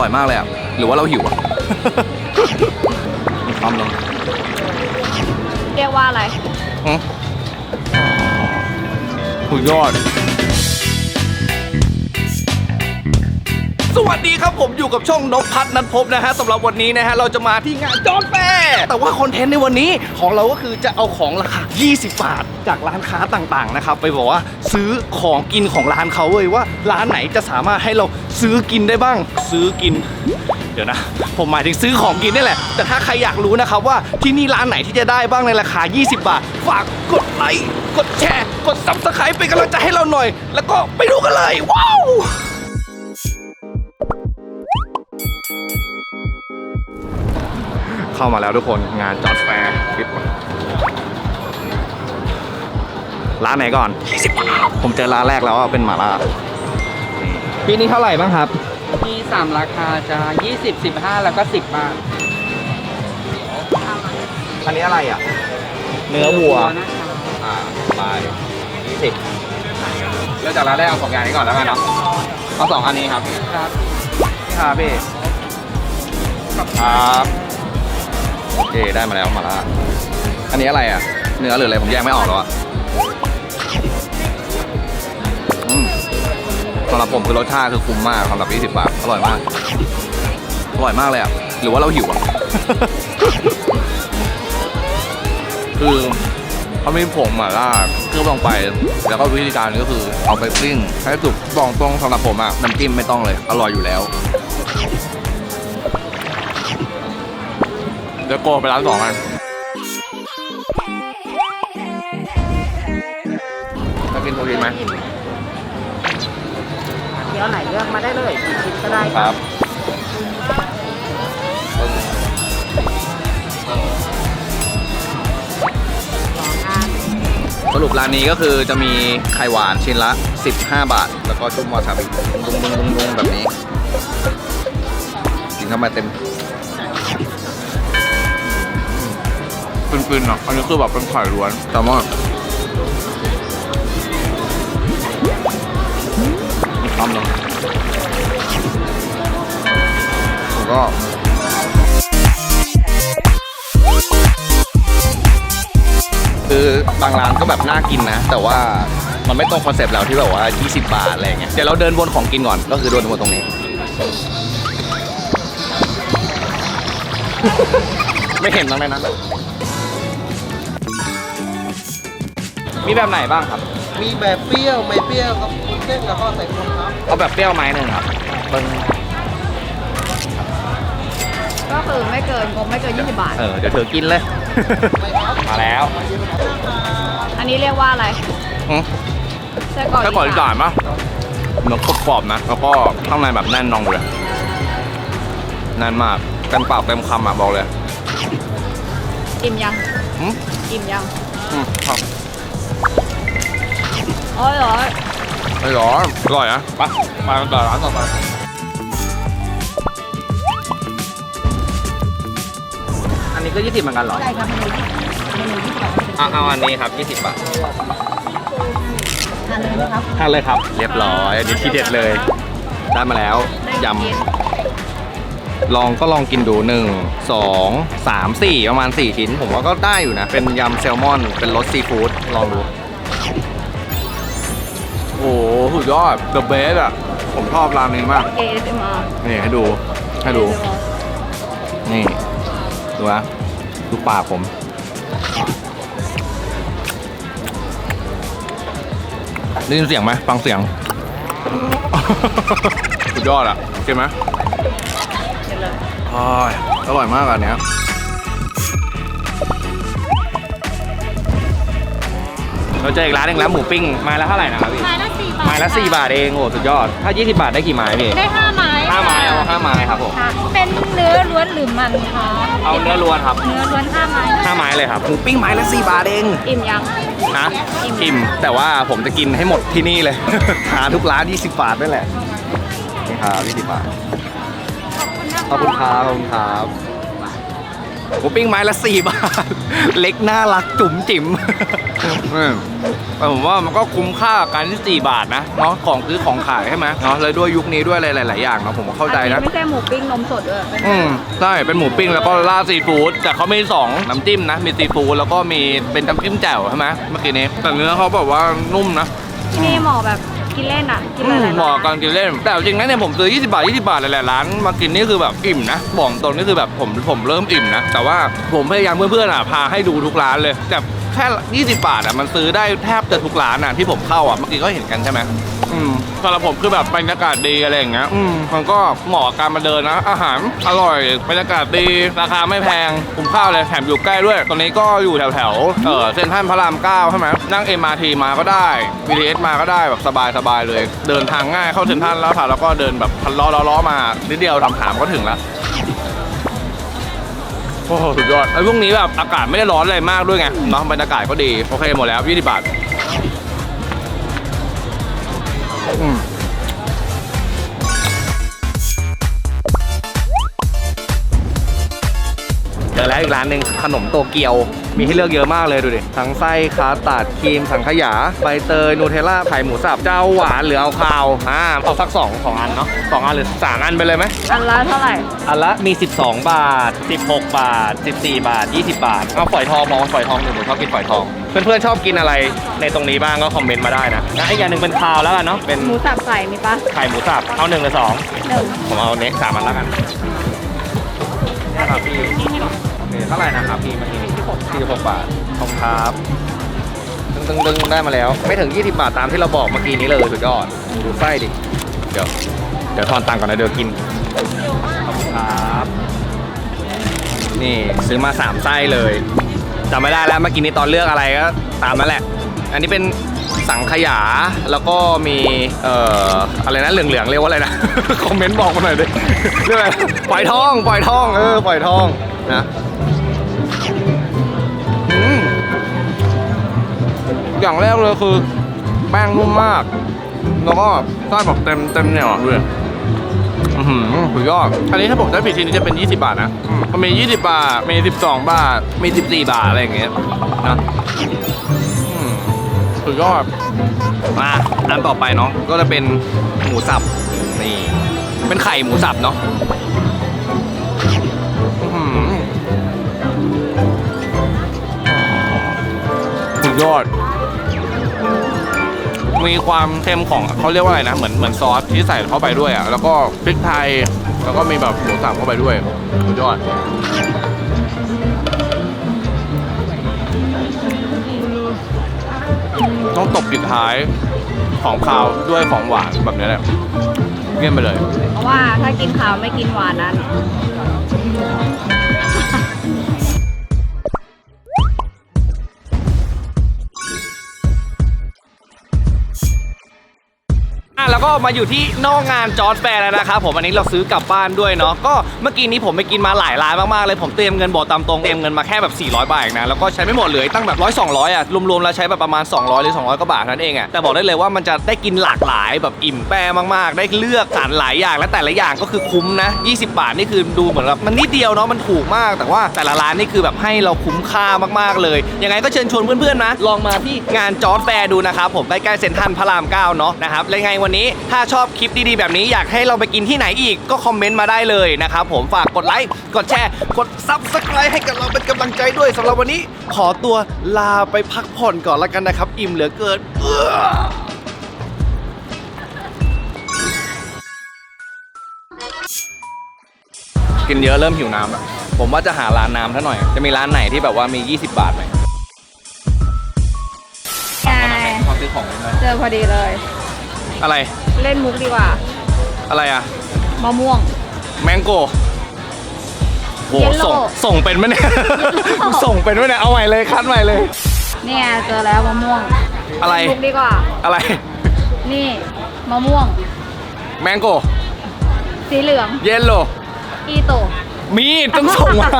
ร่อยมากเลยอะ หรือว่าเราหิวอะมีความลงเรียกว่าอะไรอืมสุดยอด สวัสดีครับผมอยู่กับช่องนกพัฒนัทพบนะฮะสำหรับวันนี้นะฮะเราจะมาที่งานจอนแฟร์แต่ว่าคอนเทนต์ในวันนี้ของเราก็คือจะเอาของราคา 20 บาท จากร้านค้าต่างๆนะครับไปบอกว่าซื้อของกินของร้านเขาเว้ยว่าร้านไหนจะสามารถให้เราซื้อกินได้บ้าง ซื้อกินเดี๋ยวนะผมหมายถึงซื้อของกินนี่แหละ แต่ถ้าใครอยากรู้นะครับว่าที่นี่ร้านไหนที่จะได้บ้างในราคา 20 บาท ฝากกดไลค์ กดแชร์ กด subscribe เป็นกำลังใจให้เราหน่อย แล้วก็ไปดูกันเลย ว้าว เข้ามาแล้วทุกคนงานจอดแฟร์ปิดร้านไหนก่อน20บาทผมเจอร้านแรกแล้วอะเป็นหม่าล่าปีนี้เท่าไหร่บ้างครับ มีสามราคาจะ20 15 แล้วก็ 10 บาท อันนี้อะไรอะ เนื้อวัวนะคะอ่าไปยี่สิบเริ่มจากร้านแรกเอาสองอย่างนี้ก่อนแล้วกันเนาะเอาสองอันนี้ครับ ครับนี่ครับพี่ครับ โอเคได้มาแล้วมาละอันนี้อะไรอะ เนื้อหรืออะไรผมแยกไม่ออกแล้วอะสำหรับผมคือรสชาติคือคุ้มมากสำหรับ 20 บาท อร่อยมาก อร่อยมากเลยอะ หรือว่าเราหิวอะ คือเขามีผงหม่าล่าเครื่องลงไป แล้วก็วิธีการก็คือเอาไปปิ้งให้สุกบอกตรงสำหรับผมอะน้ำจิ้มไม่ต้องเลย อร่อยอยู่แล้ว เดี๋ยวโกไปร้านสองกันจะกินโปรตีนไหมเดี๋ยวไหนเลือกมาได้เลยกี่ชิ้นก็ได้ครับสรุปร้านนี้ก็คือจะมีไข่หวานชิ้นละ 15 บาท แล้วก็จุ่มวาซาบิดุ้งดุ้งดุ้งดุ้งดุ้งแบบนี้ กินเข้ามาเต็ม เป็นๆอะอันนี้คือแบบเป็นไข่ล้วนแต่ว่ามีความลงผมก็คือบางร้านก็แบบน่ากินนะ แต่ว่ามันไม่ตรงคอนเซปต์เราที่แบบว่า 20 บาทอะไรอย่างเงี้ยเดี๋ยวเราเดินวนของกินก่อน ก็คือเดินวนตรงนี้ ไม่เห็นตรงไหนนั้น มีแบบไหนบ้างครับ มีแบบเปรี้ยวไม่เปรี้ยวครับคุณเส้นแล้วก็ใส่คนครับเอาแบบเปรี้ยวไม้หนึ่งครับเบิ้งก็คือไม่เกินงบไม่เกิน 20 บาท เออเดี๋ยวเธอกินเลยมาแล้วอันนี้เรียกว่าอะไรอืมไส้กรอกถ้าก่อนอีสานปะเนื้อกรอบๆนะ แล้วก็ข้างในแบบแน่นนองเลยแน่นมากเต็มปากเต็มคำอะบอกเลยอิ่มยังอืมอิ่มยัง อืมครับ โอ้ยเหรอไม่ร้อนอร่อยนะไปมาต่อร้านต่อไปอันนี้ก็ยี่สิบเหมือนกันเหรอ ใช่ครับเมนูเมนูที่สองเอาเอาอันนี้ครับ 20 บาททานเลยไหมครับทานเลยครับ เรียบร้อยอันนี้ทีเด็ดเลย ได้มาแล้วยำลองก็ลองกินดูหนึ่งสองสามสี่ประมาณสี่ชิ้น ผมว่าก็ได้อยู่นะ เป็นยำแซลมอน เป็นรสซีฟู้ดลองดู โอ้โหสุดยอด the best อะ ผมชอบร้านนี้มาก ASMR นี่ให้ดู ให้ดู นี่ ดูนะดูปากผม ได้ยินเสียงไหม ฟังเสียง สุดยอดอะกินไหมเดี๋ยวเลยอ้ายอร่อยมากอันเนี้ยเราเจออีกร้านหนึงแล้วหมูปิ้งไม้ละเท่าไหร่นะครับพี่ไม้ละสี่บาท ไม้ละ 4 บาทเอง โอ้สุดยอด ถ้า 20 บาทได้กี่ไม้พี่ได้ห้าไม้ห้าไม้เอาห้าไม้ครับผมค่ะเป็นเนื้อล้วนหรือมันคะเอาเนื้อล้วนครับเนื้อล้วนห้าไม้ห้าไม้เลยครับหมูปิ้งไม้ละ 4 บาทเองอิ่มยังนะอิ่มแต่ว่าผมจะกินให้หมดที่นี่เลย หาทุกร้าน 20 บาทนั่นแหละนี่ครับ20 บาทขอบคุณครับขอบคุณครับ หมูปิ้งไม้ละ4บาท เล็กน่ารักจุ๋มจิ๋มอืมแต่ผมว่ามันก็คุ้มค่ากับการที่4บาทนะเนาะของซื้อของขายใช่ไหมเนาะเลยด้วยยุคนี้ด้วยอะไรหลาย ๆ อย่างเนาะผมก็เข้าใจนะอัไม่ใช่หมูปิ้งนมสดด้วยเป็นอืมใช่เป็นหมูปิ้งแล้วก็ราดซีฟู้ดแต่เขามีสองน้ำจิ้มนะ มีซีฟู้ดแล้วก็มีเป็นน้ำจิ้มแจ่วใช่ไหมเมื่อกี้นี้แต่เนื้อเขาแบบว่านุ่มนะ ที่นี่เหมาะแบบ กินเล่นอะกินอืหมลายๆเหมาะกับการกินเล่น แต่จริงๆนะเนี่ยผมซื้อ 20 บาท 20 บาทหลายๆร้านมากินนี่คือแบบอิ่มนะบอกตรงนี่คือแบบผมผมเริ่มอิ่มนะ แต่ว่าผมพยายามเพื่อนๆอะพาให้ดูทุกร้านเลยแต่แค่ 20 บาทอะมันซื้อได้แทบจะทุกร้านอะที่ผมเข้าอะเมื่อกี้ก็เห็นกันใช่ไหม อืมสำหรับผมคือแบบบรรยากาศดีอะไรอย่างเงี้ยอืมมันก็เหมาะกับการมาเดินนะ อาหารอร่อยบรรยากาศดีราคาไม่แพงคุ้มค่าเลยแถมอยู่ใกล้ด้วย ตอนนี้ก็อยู่แถวๆเออเซ็นทรัลพระราม9ใช่ไหมนั่ง MRT มาก็ได้ BTS มาก็ได้แบบสบายๆเลย เดินทางง่ายเข้าเซ็นทรัลแล้วค่ะแล้วก็เดินแบบพันล้อล้อๆมานิดเดียวถามๆก็ถึงแล้วโอ้โหสุดยอดไอ้พวกนี้แบบอากาศไม่ได้ร้อนอะไรมากด้วยไงเนาะบรรยากาศก็ดี โอเคหมดแล้ว20บาท อืมเจอแล้วอีกร้านหนึ่งขนมโตเกียว มีให้เลือกเยอะมากเลยดูดิ ทั้งไส้คาตัดครีม สังขยา ใบเตยนูเทลล่าไข่หมูสับเจ้าหวานหรือเอาคาวอ่าเอาสักสองสองอันเนาะสองอันหรือสามอันไปเลยไหมอันละเท่าไหร่ อันละมี 12 บาท 16 บาท 14 บาท 20 บาท เอาฝอยทองพอฝอยทองหนึ่งผมชอบกินฝอยทอง เพื่อนๆชอบกินอะไรในตรงนี้บ้างก็คอมเมนต์มาได้นะนะอีกอย่างหนึ่งเป็นคาวแล้วกันเนาะเป็นหมูสับไข่มีปะไข่หมูสับเอาหนึ่งหรือสองหนึ่งผมเอาเนี้ยสามอันแล้วกันครับพี่โอเคเท่าไหร่นะครับพี่เมื่อกี้นี้ 46 บาทขอบคุณครับตึงตึงตึงได้มาแล้ว ไม่ถึง 20 บาทตามที่เราบอกเมื่อกี้นี้เลยสุดยอดดูไส้ดิ เดี๋ยว เดี๋ยวทอนตังค์ก่อนนะเดี๋ยวกินขอบคุณครับ นี่ซื้อมาสามไส้เลยจำไม่ได้แล้วเมื่อกี้นี้ตอนเลือกอะไรก็ตามนั้นแหละ อันนี้เป็นสังขยาแล้วก็มีเอ่ออะไรนะเหลืองๆเรียกว่าอะไรนะ คอมเมนต์บอกมาหน่อยดิเรียกอะไรปล่อยทองปล่อยทองเออปล่อยทองนะ อย่างแรกเลยคือ แป้งนุ่มมาก แล้วก็ไส้แบบเต็มเต็มเหนียวอะด้วยอือหือสุดยอดอันนี้ถ้าผมได้ผิดทีนี้จะเป็น 20 บาทนะอืมมันมี 20 บาท มี 12 บาท มี 14 บาท อะไรอย่างเงี้ยนะอืมสุดยอด มาอันต่อไปเนาะ ก็จะเป็นหมูสับ นี่ เป็นไข่หมูสับเนาะอื้อหือสุดยอด มีความเค็มของเขาเรียกว่าอะไรนะ เหมือนเหมือนซอสที่ใส่เข้าไปด้วยอะ แล้วก็พริกไทย แล้วก็มีแบบหมูสับเข้าไปด้วยสุดยอดต้องตบปิดท้ายของคาวด้วยของหวานแบบนี้แหละเยี่ยมไปเลย เพราะว่าถ้ากินขาวไม่กินหวานนั้น แล้วก็มาอยู่ที่นอกงานจอร์ดแฟร์แล้วนะครับผมอันนี้เราซื้อกลับบ้านด้วยเนาะก็เมื่อกี้นี้ผมไปกินมาหลายร้านมากๆเลยผมเตรียมเงินบอกตามตรงเตรียมเงินมาแค่แบบ 400 บาทเองนะแล้วก็ใช้ไม่หมดเหลือตั้งแบบร้อยสองร้อยอะรวมๆแล้วใช้แบบประมาณ 200 หรือ 200กว่าบาทนั่นเองอะแต่บอกได้เลยว่ามันจะได้กินหลากหลายแบบอิ่มแปรมากๆ ได้เลือกสารหลายอย่างและแต่ละอย่างก็คือคุ้มนะ 20 บาทนี่คือดูเหมือนแบบมันนิดเดียวเนาะมันถูกมาก แต่ว่าแต่ละร้านนี่คือแบบให้เราคุ้มค่ามากๆเลยยังไงก็เชิญชวนเพื่อนๆนะลองมาที่งานจอร์ดแฟร์ดูนะครับผมใกล้ๆเซ็นทรัลพระราม9เนาะนะครับและไงวันนี้ถ้าชอบคลิปดีๆ แบบนี้อยากให้เราไปกินที่ไหนอีกก็คอมเมนต์มาได้เลยนะครับผมฝากกดไลค์กดแชร์กด Subscribe ให้กับเราเป็นกำลังใจด้วยสำหรับวันนี้ ขอตัวลาไปพักผ่อนก่อนแล้วกันนะครับ อิ่มเหลือเกินเอื้อกินเยอะเริ่มหิวน้ำแล้วผมว่าจะหาร้านน้ำท่าหน่อย จะมีร้านไหนที่แบบว่ามี 20 บาทไหมไงขอซื้อของเลยเจอพอดีเลย อะไร เล่นมุกดีกว่า อะไรอะมะม่วง แมงโก้โห Yellow ส่ง ส่งเป็นไหมเนี่ยส่งเป็นไหมเนี่ย เอาใหม่เลยคัดใหม่เลย เนี่ยเจอแล้วมะม่วงอะไร มุกดีกว่า อะไร นี่มะม่วง แมงโก้สีเหลือง เยลโล อีโต มีดต้องส่งมา